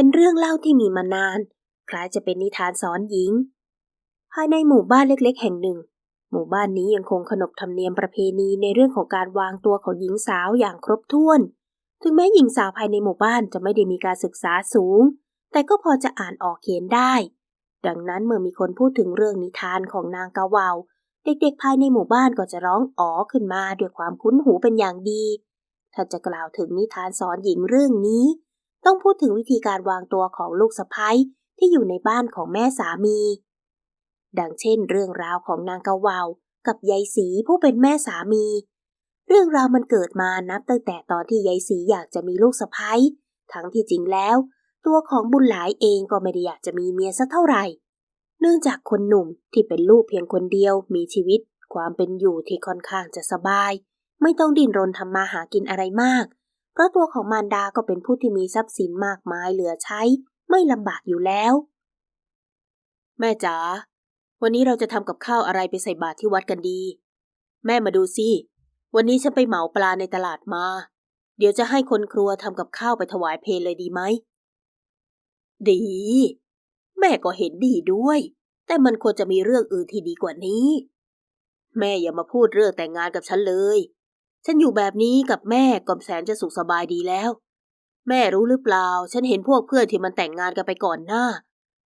เป็นเรื่องเล่าที่มีมานาน คล้ายจะเป็นนิทานสอนหญิง ภายในหมู่บ้านเล็กๆ แห่งหนึ่ง หมู่บ้านนี้ยังคงขนบธรรมเนียมประเพณีในเรื่องของการวางตัวของหญิงสาวอย่างครบถ้วน ถึงแม้หญิงสาวภายในหมู่บ้านจะไม่ได้มีการศึกษาสูง แต่ก็พอจะอ่านออกเขียนได้ ดังนั้นเมื่อมีคนพูดถึงเรื่องนิทานของนางกะวาวเด็กๆ ภายในหมู่บ้านก็จะร้องอ๋อขึ้นมาด้วยความคุ้นหูเป็นอย่างดี ถ้าจะกล่าวถึงนิทานสอนหญิงเรื่องนี้ ต้องพูดถึงวิธีการวางตัวของลูกสะพ้ยที่อยู่ในบ้านของแม่สามี ดังเช่น เรื่องราวของนางกะวาวกับยายสีผู้เป็นแม่สามี เรื่องราวมันเกิดมานับตั้งแต่ตอนที่ยายสีอยากจะมีลูกสะพ้ยทั้งที่จริงแล้ว ตัวของบุญหลายเองก็ไม่ได้อยากจะมีเมียสักเท่าไหร่ เนื่องจากคนหนุ่มที่เป็นลูกเพียงคนเดียวมีชีวิต ความเป็นอยู่ที่ค่อนข้างจะสบาย ไม่ต้องดิ้นรนทำมาหากินอะไรมาก ราะตัวของมารดาก็เป็นผู้ที่มีทรัพย์สินมากมายเหลือใช้ ไม่ลำบากอยู่แล้ว แม่จ๋าวันนี้เราจะทำกับข้าวอะไรไปใส่บาตรที่วัดกันดี แม่มาดูสิวันนี้ฉันไปเหมาปลาในตลาดมา เดี๋ยวจะให้คนครัวทำกับข้าวไปถวายเพลเลยดีไหม ดี แม่ก็เห็นดีด้วย แต่มันควรจะมีเรื่องอื่นที่ดีกว่านี้ แม่อย่ามาพูดเรื่องแต่งงานกับฉันเลย ฉันอยู่แบบนี้กับแม่ก็แสนจะสุขสบายดีแล้ว แม่รู้หรือเปล่า ฉันเห็นพวกเพื่อนที่มันแต่งงานกันไปก่อนหน้า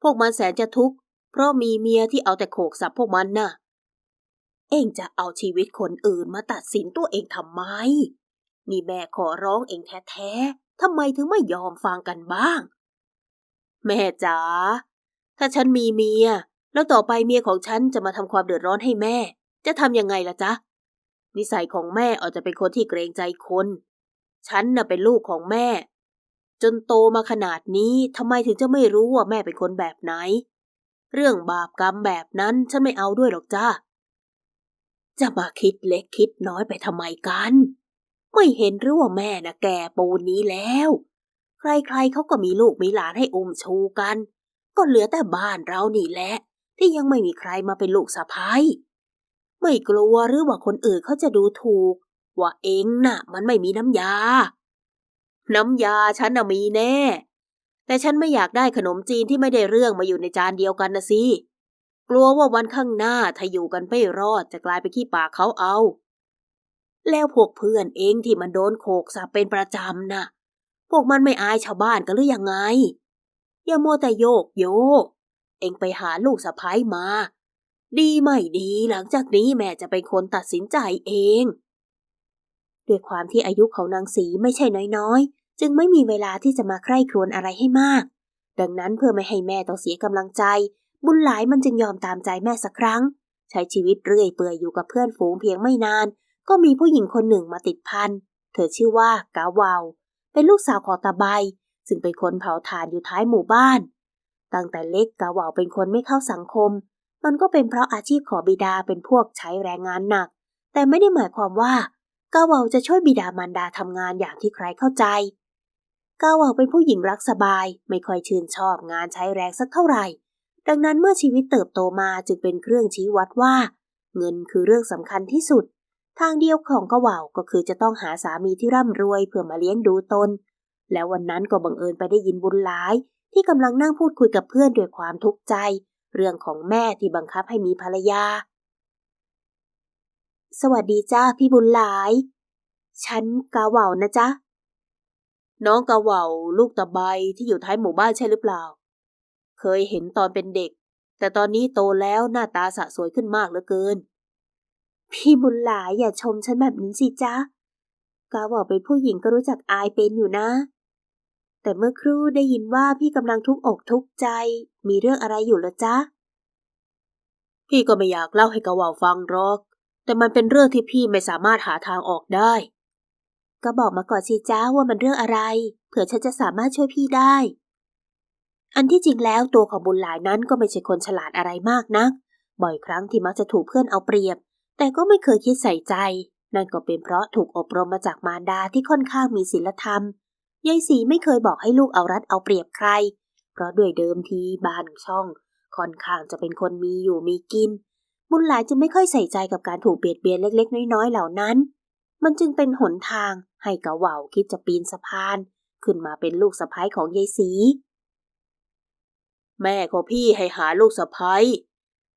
พวกมันแสนจะทุกข์เพราะมีเมียที่เอาแต่โขกสับพวกมันน่ะ เองจะเอาชีวิตคนอื่นมาตัดสินตัวเองทำไม นี่แม่ขอร้องเองแท้ๆทำไมถึงไม่ยอมฟังกันบ้าง แม่จ๋าถ้าฉันมีเมีย แล้วต่อไปเมียของฉันจะมาทำความเดือดร้อนให้แม่ จะทำยังไงล่ะจ๊ะ นิสัยของแม่อาจจะเป็นคนที่เกรงใจคน ฉันน่ะเป็นลูกของแม่ จนโตมาขนาดนี้ทำไมถึงจะไม่รู้ว่าแม่เป็นคนแบบไหน เรื่องบาปกรรมแบบนั้นฉันไม่เอาด้วยหรอกจ้า จะมาคิดเล็กคิดน้อยไปทำไมกัน ไม่เห็นหรือว่าแม่น่ะแก่ปูนนี้แล้ว ใครๆเขาก็มีลูกมีหลานให้อุ้มชูกัน ก็เหลือแต่บ้านเรานี่แหละ ที่ยังไม่มีใครมาเป็นลูกสะพ้าย ไม่กลัวหรือว่าคนอื่นเขาจะดูถูก ว่าเองน่ะ มันไม่มีน้ำยา น้ำยาฉันน่ะมีแน่ แต่ฉันไม่อยากได้ขนมจีนที่ไม่ได้เรื่องมาอยู่ในจานเดียวกันนะสิกลัวว่าวันข้างหน้าถ้าอยู่กันไม่รอดจะกลายไปขี้ปากเขาเอา แล้วพวกเพื่อนเองที่มันโดนโขกสับเป็นประจำน่ะ พวกมันไม่อายชาวบ้านกันหรือยังไง อย่ามัวแต่โยกโยก เองไปหาลูกสะพ้ายมา ดีไม่ดีหลังจากนี้แม่จะเป็นคนตัดสินใจเอง ด้วยความที่อายุของนางสีไม่ใช่น้อยๆ จึงไม่มีเวลาที่จะมาใคร่ครวญอะไรให้มาก ดังนั้นเพื่อไม่ให้แม่ต้องเสียกำลังใจ บุญหลายมันจึงยอมตามใจแม่สักครั้ง ใช้ชีวิตเรื่อยเปื่อยอยู่กับเพื่อนฝูงเพียงไม่นาน ก็มีผู้หญิงคนหนึ่งมาติดพันเธอชื่อว่ากาวาว เป็นลูกสาวของตาใบซึ่งเป็นคนเผาถ่านอยู่ท้ายหมู่บ้าน ตั้งแต่เล็กกาเหว่าเป็นคนไม่เข้าสังคม มันก็เป็นเพราะอาชีพขอบิดาเป็นพวกใช้แรงงานหนัก แต่ไม่ได้หมายความว่ากาวาจะช่วยบิดามารดาทำงานอย่างที่ใครเข้าใจกาวาเป็นผู้หญิงรักสบาย ไม่ค่อยชื่นชอบงานใช้แรงสักเท่าไหร่ ดังนั้นเมื่อชีวิตเติบโตมาจึงเป็นเครื่องชี้วัดว่า เงินคือเรื่องสำคัญที่สุด ทางเดียวของกาวาก็คือจะต้องหาสามีที่ร่ำรวยเพื่อมาเลี้ยงดูตน แล้ววันนั้นก็บังเอิญไปได้ยินบุญหลาย ที่กำลังนั่งพูดคุยกับเพื่อนด้วยความทุกข์ใจ เรื่องของแม่ที่บังคับให้มีภรรยา สวัสดีจ้าพี่บุญหลาย ฉันกาเหว่านะจ๊ะ น้องกาเหว่าลูกตะไบที่อยู่ท้ายหมู่บ้านใช่หรือเปล่า เคยเห็นตอนเป็นเด็ก แต่ตอนนี้โตแล้วหน้าตาสะสวยขึ้นมากเหลือเกิน พี่บุญหลายอย่าชมฉันแบบนั้นสิจ๊ะกาเหว่าเป็นผู้หญิงก็รู้จักอายเป็นอยู่นะ แต่เมื่อครู่ได้ยินว่าพี่กำลังทุกอกทุกใจ มีเรื่องอะไรอยู่หรอจ๊ะ พี่ก็ไม่อยากเล่าให้กะว่าฟังหรอก แต่มันเป็นเรื่องที่พี่ไม่สามารถหาทางออกได้ ก็บอกมาก่อนสิจ้าว่ามันเรื่องอะไร เผื่อฉันจะสามารถช่วยพี่ได้ อันที่จริงแล้วตัวของบุญหลายนั้นก็ไม่ใช่คนฉลาดอะไรมากนัก บ่อยครั้งที่มักจะถูกเพื่อนเอาเปรียบ แต่ก็ไม่เคยคิดใส่ใจ นั่นก็เป็นเพราะถูกอบรมมาจากมารดาที่ค่อนข้างมีศีลธรรม ยายสีไม่เคยบอกให้ลูกเอารัดเอาเปรียบใคร เพราะด้วยเดิมทีบ้านช่อง ค่อนข้างจะเป็นคนมีอยู่มีกิน บุญหลายจึงไม่ค่อยใส่ใจกับการถูกเบียดเบียนเล็ก ๆ น้อยๆเหล่านั้น มันจึงเป็นหนทางให้กะว่าคิดจะปีนสะพาน ขึ้นมาเป็นลูกสะพ้ายของยายสีแม่ของพี่ให้หาลูกสะพ้ย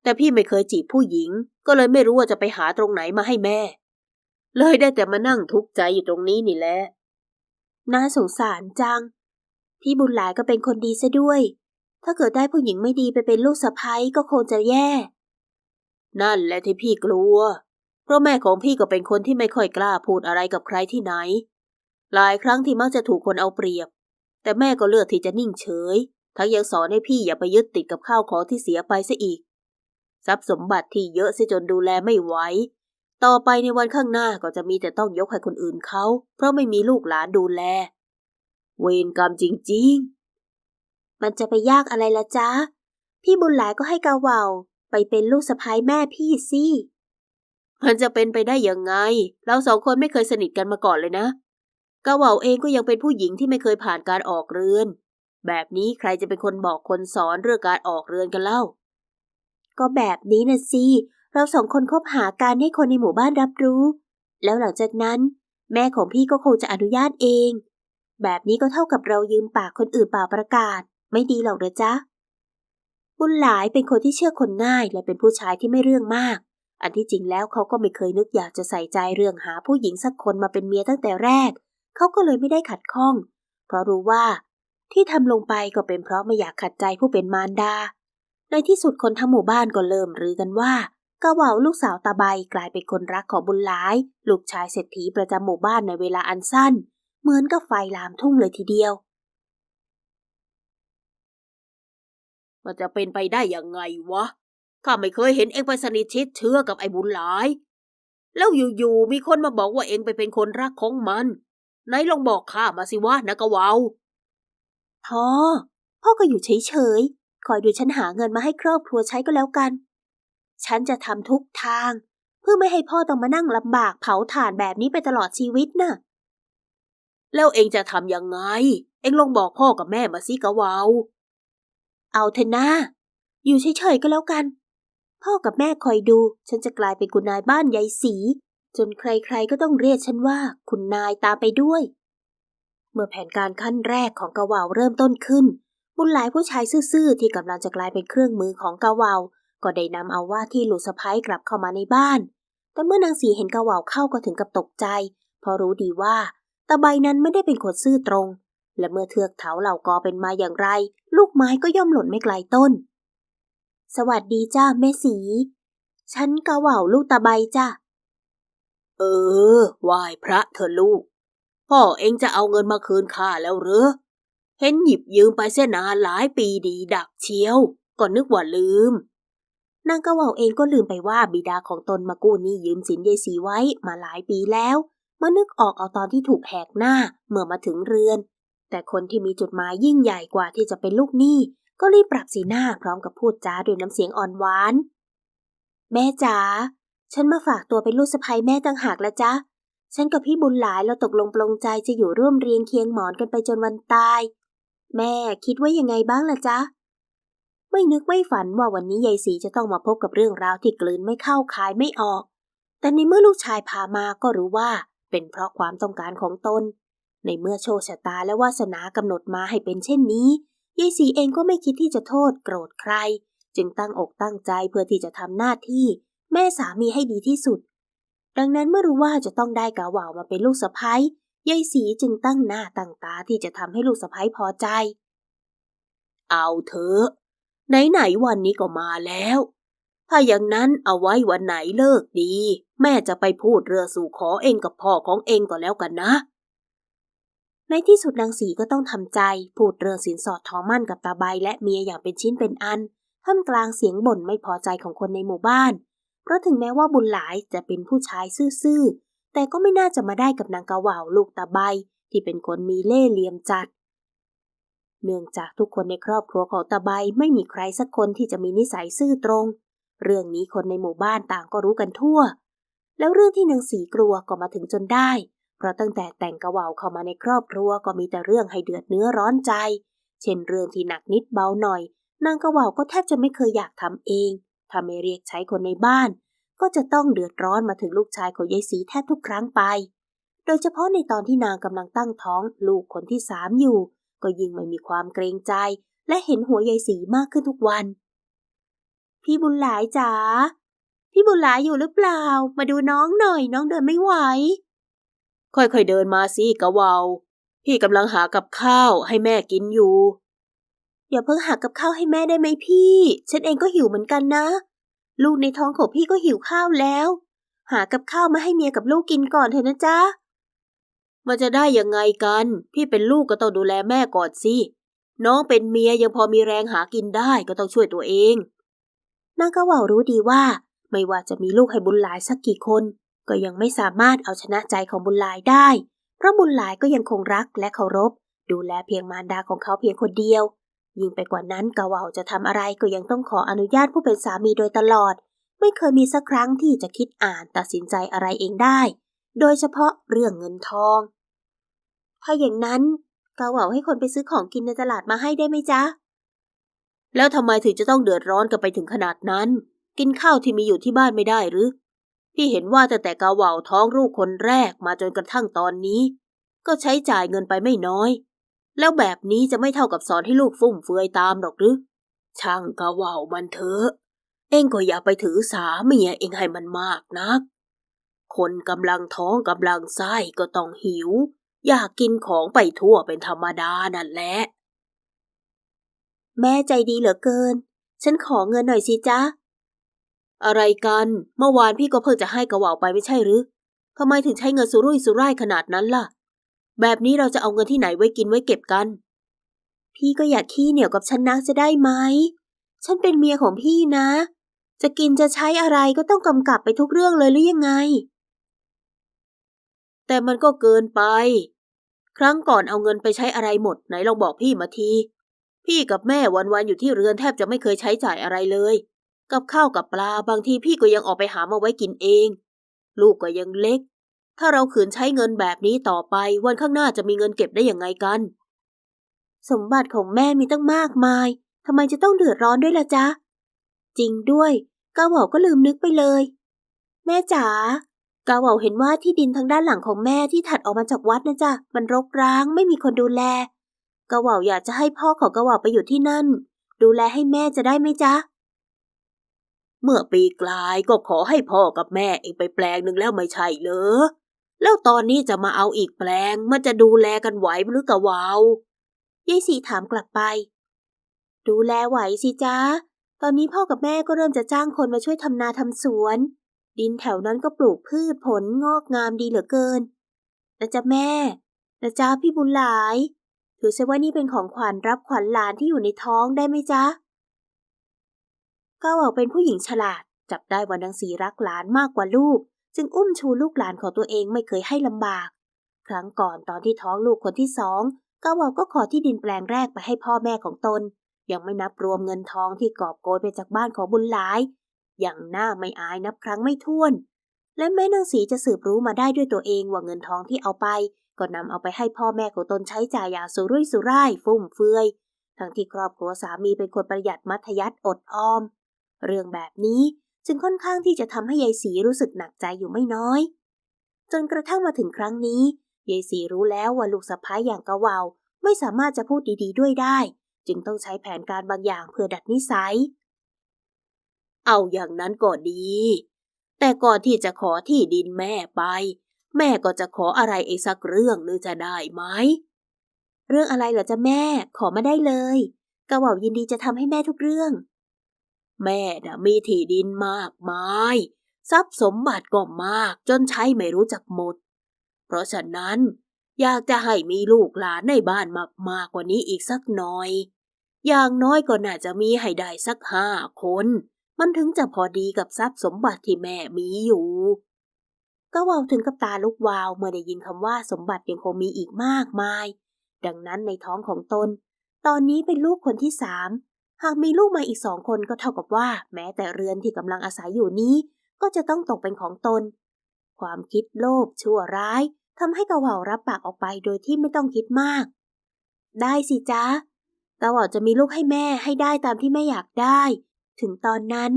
แต่พี่ไม่เคยจีบผู้หญิง ก็เลยไม่รู้ว่าจะไปหาตรงไหนมาให้แม่ เลยได้แต่มานั่งทุกข์ใจอยู่ตรงนี้นี่แหละ น่าสงสารจัง พี่บุญหลายก็เป็นคนดีซะด้วย ถ้าเกิดได้ผู้หญิงไม่ดีไปเป็นลูกสะใภ้ก็คงจะแย่ นั่นแหละที่พี่กลัว เพราะแม่ของพี่ก็เป็นคนที่ไม่ค่อยกล้าพูดอะไรกับใครที่ไหน หลายครั้งที่มักจะถูกคนเอาเปรียบ แต่แม่ก็เลือกที่จะนิ่งเฉย ทั้งยังสอนให้พี่อย่าไปยึดติดกับข้าวของที่เสียไปซะอีก ทรัพย์สมบัติที่เยอะเสียจนดูแลไม่ไหว ต่อไปในวันข้างหน้าก็จะมีแต่ต้องยกให้คนอื่นเขา เพราะไม่มีลูกหลานดูแล เวรกรรมจริงๆ มันจะไปยากอะไรละจ๊ะ พี่บุญหลายก็ให้กาเวาไปเป็นลูกสะใภ้แม่พี่สิมันจะเป็นไปได้ยังไง เราสองคนไม่เคยสนิทกันมาก่อนเลยนะกาเหว่าเองก็ยังเป็นผู้หญิงที่ไม่เคยผ่านการออกเรือน แบบนี้ใครจะเป็นคนบอกคนสอนเรื่องการออกเรือนกันเล่า ก็แบบนี้นะสิ เราสองคนคบหากันให้คนในหมู่บ้านรับรู้ แล้วหลังจากนั้น แม่ของพี่ก็คงจะอนุญาตเอง แบบนี้ก็เท่ากับเรายืมปากคนอื่นเปล่าประกาศ ไม่ดีหรอกนะจ๊ะ บุญหลายเป็นคนที่เชื่อคนง่ายและเป็นผู้ชายที่ไม่เรื่องมาก อันที่จริงแล้วเขาก็ไม่เคยนึกอยากจะใส่ใจเรื่องหาผู้หญิงสักคนมาเป็นเมียตั้งแต่แรก เขาก็เลยไม่ได้ขัดข้อง เพราะรู้ว่า ที่ทำลงไปก็เป็นเพราะไม่อยากขัดใจผู้เป็นมารดา ในที่สุดคนทั้งหมู่บ้านก็เริ่มรือกันว่า กะเหว่าลูกสาวตาใบกลายเป็นคนรักของบุญหลาย ลูกชายเศรษฐีประจำหมู่บ้านในเวลาอันสั้น เหมือนกับไฟลามทุ่งเลยทีเดียว มันจะเป็นไปได้ยังไงวะข้าไม่เคยเห็นเองไปสนิทชิดเชื้อกับไอ้บุญหลาย แล้วอยู่ๆมีคนมาบอกว่าเองไปเป็นคนรักของมันไหนลองบอกข้ามาสิวะนะกะเวาพ่อพ่อก็อยู่เฉยๆคอยดูฉันหาเงินมาให้ครอบครัวใช้ก็แล้วกัน ฉันจะทำทุกทาง เพื่อไม่ให้พ่อต้องมานั่งลำบากเผาถ่านแบบนี้ไปตลอดชีวิตน่ะ แล้วเองจะทำยังไง เองลองบอกพ่อกับแม่มาสิกะวาวเอาเถอะนะอยู่เฉยๆก็แล้วกัน พ่อกับแม่คอยดู ฉันจะกลายเป็นคุณนายบ้านยายสี จนใครๆก็ต้องเรียกฉันว่าคุณนายตามไปด้วย เมื่อแผนการขั้นแรกของกะเหว่าเริ่มต้นขึ้น บุญหลายผู้ชายซื่อๆที่กำลังจะกลายเป็นเครื่องมือของกะเหว่า ก็ได้นำเอาว่าที่ลูกสะพ้ยกลับเข้ามาในบ้าน แต่เมื่อนางสีเห็นกะว่าวเข้าก็ถึงกับตกใจ เพราะรู้ดีว่าตาใบนั้นไม่ได้เป็นคนซื่อตรง และเมื่อเทือกเถาเหล่ากอเป็นมาอย่างไร ลูกไม้ก็ย่อมหล่นไม่ไกลต้น สวัสดีจ้าแม่สี ฉันกะว่าวลูกตาใบจ้าเออไหว้พระเถอะลูก พ่อเองจะเอาเงินมาคืนข้าแล้วหรือ เห็นหยิบยืมไปเสียนานหลายปีดีดักเชียว ก็นึกว่าลืม นางกะเหว่าเองก็ลืมไปว่าบิดาของตนมากู้หนี้ยืมสินยายสีไว้มาหลายปีแล้วเมื่อนึกออกเอาตอนที่ถูกแหกหน้าเมื่อมาถึงเรือน แต่คนที่มีจุดหมายยิ่งใหญ่กว่าที่จะเป็นลูกหนี้ก็รีบปรับสีหน้าพร้อมกับพูดจาด้วยน้ำเสียงอ่อนหวาน แม่จ๋าฉันมาฝากตัวเป็นลูกสะใภ้แม่ต่างหากละจ๊ะ ฉันกับพี่บุญหลายเราตกลงปลงใจจะอยู่ร่วมเรียงเคียงหมอนกันไปจนวันตาย แม่คิดว่ายังไงบ้างล่ะจ๊ะ ไม่นึกไม่ฝันว่าวันนี้ยายสีจะต้องมาพบกับเรื่องราวที่กลืนไม่เข้าคายไม่ออก แต่ในเมื่อลูกชายพามาก็รู้ว่า เป็นเพราะความต้องการของตน ในเมื่อโชคชะตาและวาสนากำหนดมาให้เป็นเช่นนี้ยายสีเองก็ไม่คิดที่จะโทษโกรธใคร จึงตั้งอกตั้งใจเพื่อที่จะทำหน้าที่ แม่สามีให้ดีที่สุด ดังนั้นเมื่อรู้ว่าจะต้องได้กาว่ามาเป็นลูกสะใภ้ยายสีจึงตั้งหน้าตั้งตาที่จะทำให้ลูกสะใภ้พอใจ เอาเถอะ ไหนๆวันนี้ก็มาแล้ว ถ้าอย่างนั้นเอาไว้วันไหนเลิกดี แม่จะไปพูดเรือสู่ขอเองกับพ่อของเองก็แล้วกันนะ ในที่สุดนางสีก็ต้องทำใจ พูดเรื่องสินสอดทองมั่นกับตาใบและเมียอย่างเป็นชิ้นเป็นอันท่ามกลางเสียงบ่นไม่พอใจของคนในหมู่บ้าน เพราะถึงแม้ว่าบุญหลายจะเป็นผู้ชายซื่อๆ แต่ก็ไม่น่าจะมาได้กับนางกะว่าวลูกตาใบที่เป็นคนมีเล่ห์เหลี่ยมจัด เนื่องจากทุกคนในครอบครัวของตาใบไม่มีใครสักคนที่จะมีนิสัยซื่อตรง เรื่องนี้คนในหมู่บ้านต่างก็รู้กันทั่ว แล้วเรื่องที่นางสีกลัวก็มาถึงจนได้ เพราะตั้งแต่แต่งกะเว่าเข้ามาในครอบครัวก็มีแต่เรื่องให้เดือดเนื้อร้อนใจ เช่นเรื่องที่หนักนิดเบาหน่อย นางกะเว่าก็แทบจะไม่เคยอยากทำเองถ้าไม่เรียกใช้คนในบ้าน ก็จะต้องเดือดร้อนมาถึงลูกชายของยายสีแทบทุกครั้งไป โดยเฉพาะในตอนที่นางกำลังตั้งท้องลูกคนที่สามอยู่ ก็ยิ่งไม่มีความเกรงใจ และเห็นหัวยายสีมากขึ้นทุกวัน พี่บุญหลายจ๋าพี่บุญหลายอยู่หรือเปล่า มาดูน้องหน่อย น้องเดินไม่ไหว ค่อยๆเดินมาสิกะวาพี่กำลังหากับข้าวให้แม่กินอยู่ อย่าเพิ่งหากับข้าวให้แม่ได้ไหมพี่ ฉันเองก็หิวเหมือนกันนะ ลูกในท้องของพี่ก็หิวข้าวแล้ว หากับข้าวมาให้เมียกับลูกกินก่อนเถอะนะจ๊ะ มันจะได้ยังไงกัน พี่เป็นลูกก็ต้องดูแลแม่ก่อนสิ น้องเป็นเมียยังพอมีแรงหากินได้ก็ต้องช่วยตัวเองนางกะว่ารู้ดีว่า ไม่ว่าจะมีลูกให้บุญหลายสักกี่คน ก็ยังไม่สามารถเอาชนะใจของบุญหลายได้ เพราะบุญหลายก็ยังคงรักและเคารพ ดูแลเพียงมารดาของเขาเพียงคนเดียว ยิ่งไปกว่านั้นกะว่าจะทำอะไรก็ยังต้องขออนุญาตผู้เป็นสามีโดยตลอด ไม่เคยมีสักครั้งที่จะคิดอ่านตัดสินใจอะไรเองได้ โดยเฉพาะเรื่องเงินทอง ถ้าอย่างนั้นกะเหว่าให้คนไปซื้อของกินในตลาดมาให้ได้ไหมจ๊ะ แล้วทำไมถึงจะต้องเดือดร้อนกันไปถึงขนาดนั้น กินข้าวที่มีอยู่ที่บ้านไม่ได้หรือ พี่เห็นว่าแต่แต่กาเหว่าท้องลูกคนแรกมาจนกระทั่งตอนนี้ ก็ใช้จ่ายเงินไปไม่น้อย แล้วแบบนี้จะไม่เท่ากับสอนให้ลูกฟุ่มเฟือยตามหรอกหรือ ช่างกาเหว่ามันเถอะ เองก็อย่าไปถือสาเมียเองให้มันมากนัก คนกำลังท้องกำลังไส้ก็ต้องหิว อยากกินของไปทั่วเป็นธรรมดานั่นแหละ แม่ใจดีเหลือเกิน ฉันขอเงินหน่อยสิจ๊ะ อะไรกัน เมื่อวานพี่ก็เพิ่งจะให้กระเหว่าไปไม่ใช่หรือทำไมถึงใช้เงินสุรุ่ยสุร่ายขนาดนั้นล่ะ แบบนี้เราจะเอาเงินที่ไหนไว้กินไว้เก็บกัน พี่ก็อยากขี้เหนียวกับฉันนักจะได้ไหม ฉันเป็นเมียของพี่นะ จะกินจะใช้อะไรก็ต้องกำกับไปทุกเรื่องเลยหรือยังไง แต่มันก็เกินไป ครั้งก่อนเอาเงินไปใช้อะไรหมดไหนลองบอกพี่มาที พี่กับแม่วันๆอยู่ที่เรือนแทบจะไม่เคยใช้จ่ายอะไรเลย กับข้าวกับปลาบางทีพี่ก็ยังออกไปหามาไว้กินเอง ลูกก็ยังเล็ก ถ้าเราขืนใช้เงินแบบนี้ต่อไป วันข้างหน้าจะมีเงินเก็บได้อยังไงกัน สมบัติของแม่มีตั้งมากมายทำไมจะต้องเดือดร้อนด้วยล่ะจ๊ะ จริงด้วยกาเหว่าก็ลืมนึกไปเลย แม่จ๋า กาเหว่าเห็นว่าที่ดินทางด้านหลังของแม่ที่ถัดออกมาจากวัดนะจ๊ะมันรกร้างไม่มีคนดูแลกาเหว่าอยากจะให้พ่อของกาเหว่าไปอยู่ที่นั่น ดูแลให้แม่จะได้ไหมจ๊ะ เมื่อปีกลายก็ขอให้พ่อกับแม่เองไปแปลงหนึ่งแล้วไม่ใช่เหรอแล้วตอนนี้จะมาเอาอีกแปลงมันจะดูแลกันไหวหรือกะวาวยายสีถามกลับไป ดูแลไหวสิจ๊ะตอนนี้พ่อกับแม่ก็เริ่มจะจ้างคนมาช่วยทำนาทำสวน ดินแถวนั้นก็ปลูกพืชผลงอกงามดีเหลือเกินนะจ๊ะแม่นะจ๊ะพี่บุญหลาย ถือซะว่านี่เป็นของขวัญรับขวัญหลานที่อยู่ในท้องได้ไหมจ๊ะก้าวออกเป็นผู้หญิงฉลาด จับได้ว่านางสีรักหลานมากกว่าลูก จึงอุ้มชูลูกหลานของตัวเองไม่เคยให้ลำบาก ครั้งก่อนตอนที่ท้องลูกคนที่สองก้าวอก็ขอที่ดินแปลงแรกไปให้พ่อแม่ของตน ยังไม่นับรวมเงินทองที่กอบโกยไปจากบ้านของบุญหลาย อย่างหน้าไม่อายนับครั้งไม่ถ้วน และแม่นางสีจะสืบรู้มาได้ด้วยตัวเองว่าเงินทองที่เอาไป ก็นำเอาไปให้พ่อแม่ของตนใช้จ่ายอย่างสุรุ่ยสุร่ายฟุ่มเฟือย ทั้งที่ครอบครัวสามีเป็นคนประหยัดมัธยัติอดออม เรื่องแบบนี้จึงค่อนข้างที่จะทำให้ยายสีรู้สึกหนักใจอยู่ไม่น้อย จนกระทั่งมาถึงครั้งนี้ยายสีรู้แล้วว่าลูกสะพ้ายอย่างกะเหวไม่สามารถจะพูดดีๆ ด้วยได้ จึงต้องใช้แผนการบางอย่างเพื่อดัดนิสัย เอาอย่างนั้นก็ดี แต่ก่อนที่จะขอที่ดินแม่ไป แม่ก็จะขออะไรอีกสักเรื่องนึงจะได้ไหม เรื่องอะไรเหรอจ๊ะแม่ขอมาได้เลยกะหว่ายินดีจะทำให้แม่ทุกเรื่อง แม่น่ะมีที่ดินมากมาย ทรัพย์สมบัติก็มากจนใช้ไม่รู้จักหมด เพราะฉะนั้นอยากจะให้มีลูกหลานในบ้านมากๆกว่านี้อีกสักหน่อย อย่างน้อยก็น่าจะมีให้ได้สักห้าคน มันถึงจะพอดีกับทรัพย์สมบัติที่แม่มีอยู่ ก็เวาวถึงกับตาลุกวาวเมื่อได้ยินคำว่าสมบัติยังคงมีอีกมากมาย ดังนั้นในท้องของตน ตอนนี้เป็นลูกคนที่สามหากมีลูกมาอีกสองคนก็เท่ากับว่า แม้แต่เรือนที่กำลังอาศัยอยู่นี้ ก็จะต้องตกเป็นของตน ความคิดโลภชั่วร้ายทำให้กะเหว่ารับปากออกไปโดยที่ไม่ต้องคิดมาก ได้สิจ๊ะกะเหว่าจะมีลูกให้แม่ให้ได้ตามที่แม่อยากได้ ถึงตอนนั้น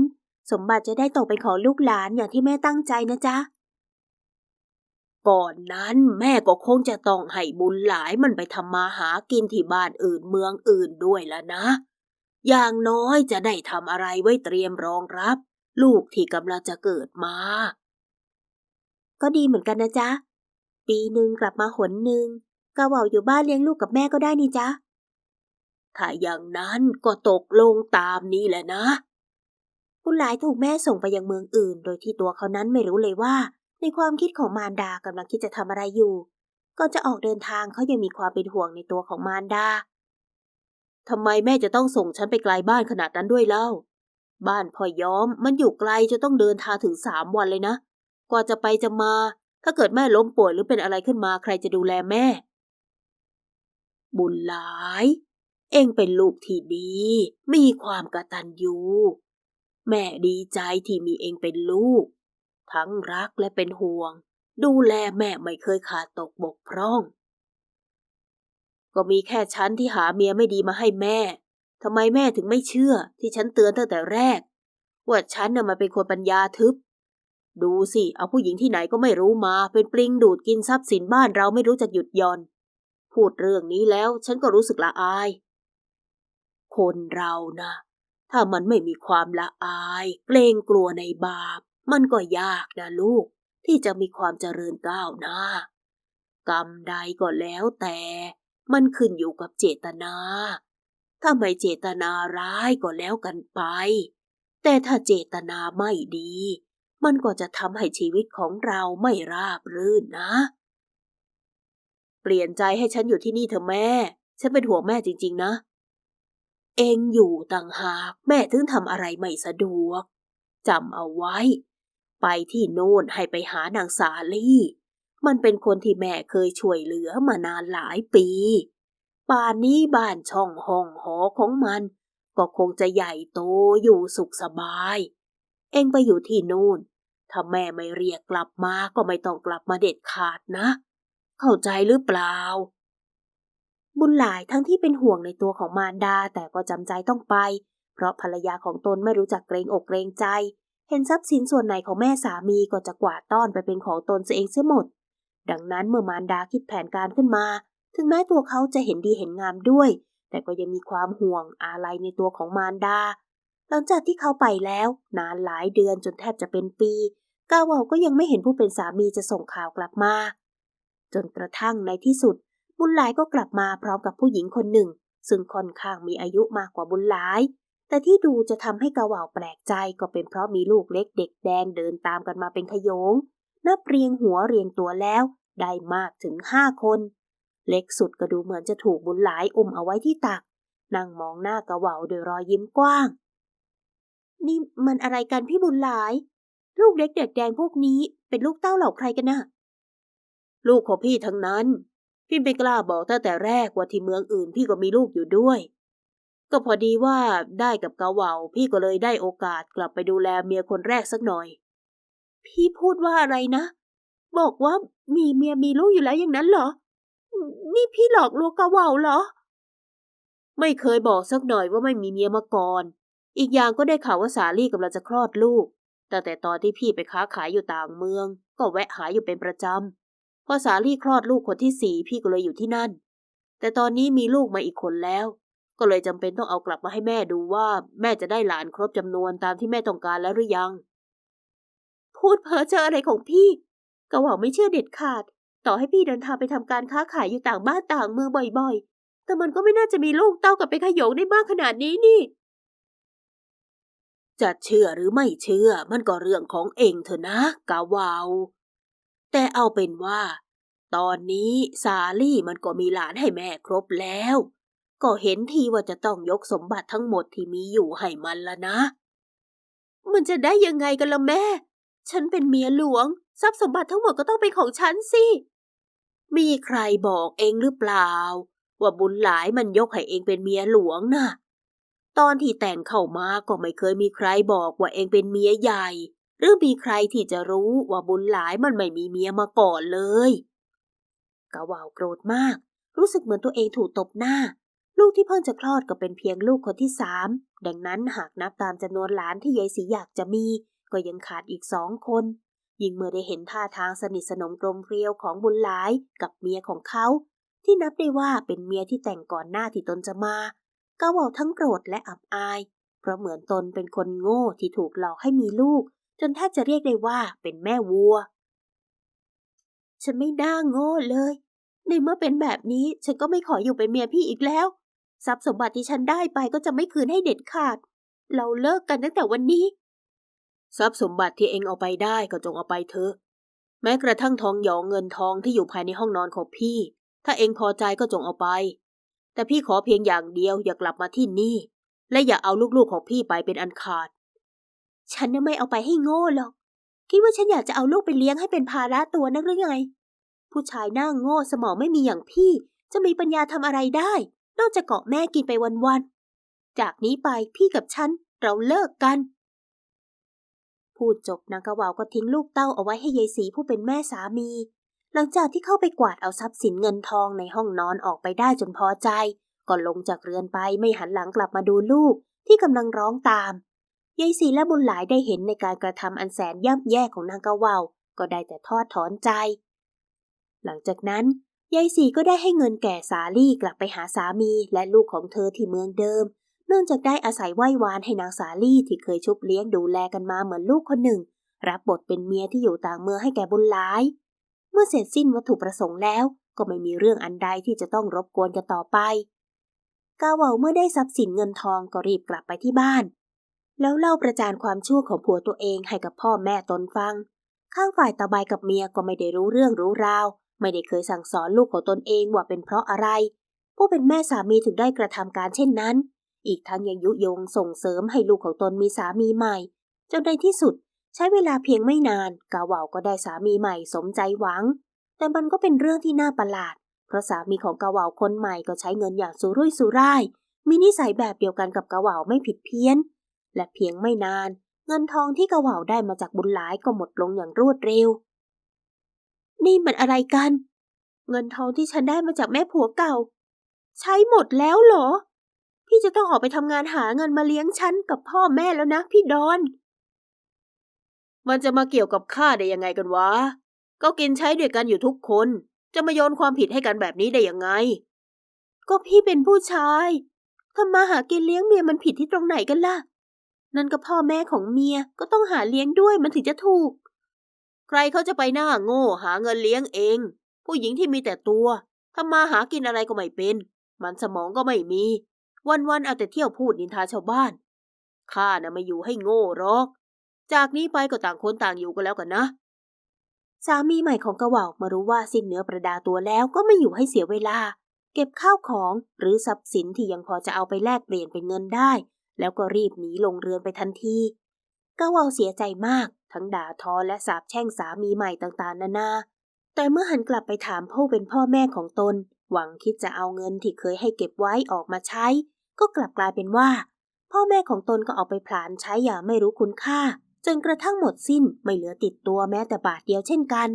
สมบัติจะได้ตกเป็นของลูกหลานอย่างที่แม่ตั้งใจนะจ๊ะ ก่อนนั้นแม่ก็คงจะต้องให้บุญหลายมันไปทำมาหากินที่บ้านอื่นเมืองอื่นด้วยละนะ อย่างน้อยจะได้ทำอะไรไว้เตรียมรองรับ ลูกที่กำลังจะเกิดมา ก็ดีเหมือนกันนะจ๊ะ ปีหนึ่งกลับมาหนหนึ่งกะเหว่าอยู่บ้านเลี้ยงลูกกับแม่ก็ได้นี่จ๊ะถ้าอย่างนั้นก็ตกลงตามนี้แหละนะ บุญหลายถูกแม่ส่งไปยังเมืองอื่น โดยที่ตัวเขานั้นไม่รู้เลยว่า ในความคิดของมารดากำลังคิดจะทำอะไรอยู่ ก่อนจะออกเดินทางเขายังมีความเป็นห่วงในตัวของมารดาทำไมแม่จะต้องส่งฉันไปไกลบ้านขนาดนั้นด้วยเล่า บ้านพ่อย้อมมันอยู่ไกลจะต้องเดินทางถึงสามวันเลยนะ กว่าจะไปจะมา ถ้าเกิดแม่ล้มป่วยหรือเป็นอะไรขึ้นมาใครจะดูแลแม่ บุญหลาย เองเป็นลูกที่ดี มีความกระตัญญู แม่ดีใจที่มีเองเป็นลูก ทั้งรักและเป็นห่วง ดูแลแม่ไม่เคยขาดตกบกพร่อง ก็มีแค่ฉันที่หาเมียไม่ดีมาให้แม่ทำไมแม่ถึงไม่เชื่อที่ฉันเตือนตั้งแต่แรก ว่าฉันน่ะมันเป็นคนปัญญาทึบ ดูสิ เอาผู้หญิงที่ไหนก็ไม่รู้มา เป็นปลิงดูดกินทรัพย์สินบ้านเราไม่รู้จักหยุดย่อน พูดเรื่องนี้แล้วฉันก็รู้สึกละอาย คนเรานะ ถ้ามันไม่มีความละอาย เกรงกลัวในบาป มันก็ยากนะลูก ที่จะมีความเจริญก้าวหน้า กรรมใดก็แล้วแต่ มันขึ้นอยู่กับเจตนา ถ้าไม่เจตนาร้ายก็แล้วกันไป แต่ถ้าเจตนาไม่ดี มันก็จะทำให้ชีวิตของเราไม่ราบรื่นนะ เปลี่ยนใจให้ฉันอยู่ที่นี่เถอะแม่ ฉันเป็นห่วงแม่จริง ๆ นะ เองอยู่ต่างหากแม่ถึงทำอะไรไม่สะดวกจำเอาไว้ ไปที่โน่นให้ไปหานางสาลี่ มันเป็นคนที่แม่เคยช่วยเหลือมานานหลายปี ป่านนี้บ้านช่องห้องหอของมัน ก็คงจะใหญ่โตอยู่สุขสบาย เองไปอยู่ที่โน่น ถ้าแม่ไม่เรียกกลับมาก็ไม่ต้องกลับมาเด็ดขาดนะ เข้าใจหรือเปล่า บุญหลายทั้งที่เป็นห่วงในตัวของมารดาแต่ก็จำใจต้องไป เพราะภรรยาของตนไม่รู้จักเกรงอกเกรงใจ เห็นทรัพย์สินส่วนไหนของแม่สามีก็จะกวาดต้อนไปเป็นของตนเสียเองเสียหมด ดังนั้นเมื่อมารดาคิดแผนการขึ้นมา ถึงแม้ตัวเขาจะเห็นดีเห็นงามด้วย แต่ก็ยังมีความห่วงอาลัยในตัวของมารดา หลังจากที่เขาไปแล้ว นานหลายเดือนจนแทบจะเป็นปีกาวาวก็ยังไม่เห็นผู้เป็นสามีจะส่งข่าวกลับมา จนกระทั่งในที่สุด บุญหลายก็กลับมาพร้อมกับผู้หญิงคนหนึ่ง ซึ่งค่อนข้างมีอายุมากกว่าบุญหลาย แต่ที่ดูจะทำให้กาวาวแปลกใจก็เป็นเพราะมีลูกเล็กเด็กแดงเดินตามกันมาเป็นขโยง นับเรียงหัวเรียงตัวแล้ว ได้มากถึงห้าคน เล็กสุดก็ดูเหมือนจะถูกบุญหลายอุ้มเอาไว้ที่ตัก นั่งมองหน้ากะว่าโดยรอยยิ้มกว้าง นี่มันอะไรกันพี่บุญหลาย ลูกเล็กเด็กแดงพวกนี้เป็นลูกเต้าเหล่าใครกันนะลูกของพี่ทั้งนั้น พี่ไม่กล้าบอกตั้งแต่แรกว่าที่เมืองอื่นพี่ก็มีลูกอยู่ด้วย ก็พอดีว่าได้กับกาเหว่าพี่ก็เลยได้โอกาสกลับไปดูแลเมียคนแรกสักหน่อย พี่พูดว่าอะไรนะ บอกว่ามีเมียมีลูกอยู่แล้วอย่างนั้นเหรอ นี่พี่หลอกลวงกะเหว่าเหรอ ไม่เคยบอกสักหน่อยว่าไม่มีเมียมาก่อน อีกอย่างก็ได้ข่าวว่าสาลี่กำลังจะคลอดลูกแต่แต่ตอนที่พี่ไปค้าขายอยู่ต่างเมือง ก็แวะหาอยู่เป็นประจำ อสาลี่คลอดลูกคนที่สี่พี่ก็เลยอยู่ที่นั่น แต่ตอนนี้มีลูกมาอีกคนแล้ว ก็เลยจำเป็นต้องเอากลับมาให้แม่ดูว่า แม่จะได้หลานครบจำนวนตามที่แม่ต้องการแล้วหรือยัง พูดเพ้อเจออะไรของพี่กะหว่าไม่เชื่อเด็ดขาด ต่อให้พี่เดินทางไปทำการค้าขายอยู่ต่างบ้านต่างเมืองบ่อยๆ แต่มันก็ไม่น่าจะมีลูกเต้ากับเป็นขยงได้มากขนาดนี้นี่จะเชื่อหรือไม่เชื่อมันก็เรื่องของเองเถอะนะกาวาว แต่เอาเป็นว่า ตอนนี้สาลี่มันก็มีหลานให้แม่ครบแล้ว ก็เห็นทีว่าจะต้องยกสมบัติทั้งหมดที่มีอยู่ให้มันละนะ มันจะได้ยังไงกันล่ะแม่ ฉันเป็นเมียหลวง ทรัพย์สมบัติทั้งหมดก็ต้องเป็นของฉันสิ มีใครบอกเองหรือเปล่า ว่าบุญหลายมันยกให้เองเป็นเมียหลวงน่ะตอนที่แต่งเข้ามาก็ไม่เคยมีใครบอกว่าเองเป็นเมียใหญ่ หรือมีใครที่จะรู้ว่าบุญหลายมันไม่มีเมียมาก่อนเลยกะวาวโกรธมาก รู้สึกเหมือนตัวเองถูกตบหน้า ลูกที่เพิ่งจะคลอดก็เป็นเพียงลูกคนที่สามดังนั้นหากนับตามจำนวนหลานที่ยายสีอยากจะมี ก็ยังขาดอีกสองคน ยิ่งเมื่อได้เห็นท่าทางสนิทสนมกลมเกลียวของบุญหลายกับเมียของเขา ที่นับได้ว่าเป็นเมียที่แต่งก่อนหน้าที่ตนจะมากาว่าทั้งโกรธและอับอาย เพราะเหมือนตนเป็นคนโง่ที่ถูกหลอกให้มีลูก จนแทบจะเรียกได้ว่าเป็นแม่วัว ฉันไม่น่าโง่เลย ในเมื่อเป็นแบบนี้ฉันก็ไม่ขออยู่เป็นเมียพี่อีกแล้ว ทรัพย์สมบัติที่ฉันได้ไปก็จะไม่คืนให้เด็ดขาด เราเลิกกันตั้งแต่วันนี้ ทรัพย์สมบัติที่เองเอาไปได้ก็จงเอาไปเถอะ แม้กระทั่งทองหยองเงินทองที่อยู่ภายในห้องนอนของพี่ ถ้าเองพอใจก็จงเอาไป แต่พี่ขอเพียงอย่างเดียวอย่ากลับมาที่นี่ และอย่าเอาลูกๆของพี่ไปเป็นอันขาด ฉันน่ะไม่เอาไปให้โง่หรอก คิดว่าฉันอยากจะเอาลูกไปเลี้ยงให้เป็นภาระตัวนักหรือไง ผู้ชายหน้าโง่สมองไม่มีอย่างพี่ จะมีปัญญาทำอะไรได้ นอกจากเกาะแม่กินไปวันๆ จากนี้ไปพี่กับฉันเราเลิกกัน พูดจบนางกะวาวก็ทิ้งลูกเต้าเอาไว้ให้ยายสีผู้เป็นแม่สามี หลังจากที่เข้าไปกวาดเอาทรัพย์สินเงินทองในห้องนอนออกไปได้จนพอใจ ก็ลงจากเรือนไปไม่หันหลังกลับมาดูลูกที่กำลังร้องตาม ยายศรีและบุญหลายได้เห็นในการกระทำอันแสนย่ำแย่ของนางกะวาวก็ได้แต่ทอดถอนใจ หลังจากนั้นยายศรีก็ได้ให้เงินแก่สาลี่กลับไปหาสามีและลูกของเธอที่เมืองเดิม เนื่องจากได้อาศัยไหว้วานให้นางสาลี่ที่เคยชุบเลี้ยงดูแลกันมาเหมือนลูกคนหนึ่ง รับบทเป็นเมียที่อยู่ต่างเมืองให้แก่บุญหลาย เมื่อเสร็จสิ้นวัตถุประสงค์แล้วก็ไม่มีเรื่องอันใดที่จะต้องรบกวนกันต่อไป กาเวาเมื่อได้ทรัพย์สินเงินทองก็รีบกลับไปที่บ้าน แล้วเล่าประจานความชั่วของผัวตัวเองให้กับพ่อแม่ตนฟัง ข้างฝ่ายตาใบกับเมียก็ไม่ได้รู้เรื่องรู้ราว ไม่ได้เคยสั่งสอนลูกของตนเองว่าเป็นเพราะอะไร ผู้เป็นแม่สามีถึงได้กระทำการเช่นนั้น อีกทั้งยังยุยงส่งเสริมให้ลูกของตนมีสามีใหม่ จนในที่สุด ใช้เวลาเพียงไม่นาน กาเหว่าก็ได้สามีใหม่สมใจหวัง แต่มันก็เป็นเรื่องที่น่าประหลาด เพราะสามีของกาเหว่าคนใหม่ก็ใช้เงินอย่างสุรุ่ยสุร่าย มีนิสัยแบบเดียวกันกับกาเหว่าไม่ผิดเพี้ยน และเพียงไม่นาน เงินทองที่กาเหว่าได้มาจากบุญหลายก็หมดลงอย่างรวดเร็ว นี่มันอะไรกัน เงินทองที่ฉันได้มาจากแม่ผัวเก่า ใช้หมดแล้วเหรอ พี่จะต้องออกไปทำงานหาเงินมาเลี้ยงฉันกับพ่อแม่แล้วนะพี่ดอนมันจะมาเกี่ยวกับข้าได้ยังไงกันวะ ก็กินใช้ด้วยกันอยู่ทุกคน จะมาโยนความผิดให้กันแบบนี้ได้ยังไง ก็พี่เป็นผู้ชายทำมาหากินเลี้ยงเมียมันผิดที่ตรงไหนกันล่ะ นั่นก็พ่อแม่ของเมียก็ต้องหาเลี้ยงด้วยมันถึงจะถูก ใครเขาจะไปหน้าโง่หาเงินเลี้ยงเอง ผู้หญิงที่มีแต่ตัวทำมาหากินอะไรก็ไม่เป็น มันสมองก็ไม่มี วันๆเอาแต่เที่ยวพูดนินทาชาวบ้านข้าน่ะไม่อยู่ให้โง่หรอก จากนี้ไปก็ต่างคนต่างอยู่กันแล้วกันนะ สามีใหม่ของกระว่ามารู้ว่าสิ้นเนื้อประดาตัวแล้วก็ไม่อยู่ให้เสียเวลา เก็บข้าวของหรือทรัพย์สินที่ยังพอจะเอาไปแลกเปลี่ยนเป็นเงินได้ แล้วก็รีบหนีลงเรือนไปทันทีกระเหว่าเสียใจมาก ทั้งด่าทอและสาปแช่งสามีใหม่ต่างๆ นานา แต่เมื่อหันกลับไปถามผู้เป็นพ่อแม่ของตน หวังคิดจะเอาเงินที่เคยให้เก็บไว้ออกมาใช้ ก็กลับกลายเป็นว่า พ่อแม่ของตนก็เอาไปผลาญใช้อย่างไม่รู้คุณค่า จนกระทั่งหมดสิ้นไม่เหลือติดตัวแม้แต่บาทเดียวเช่นกัน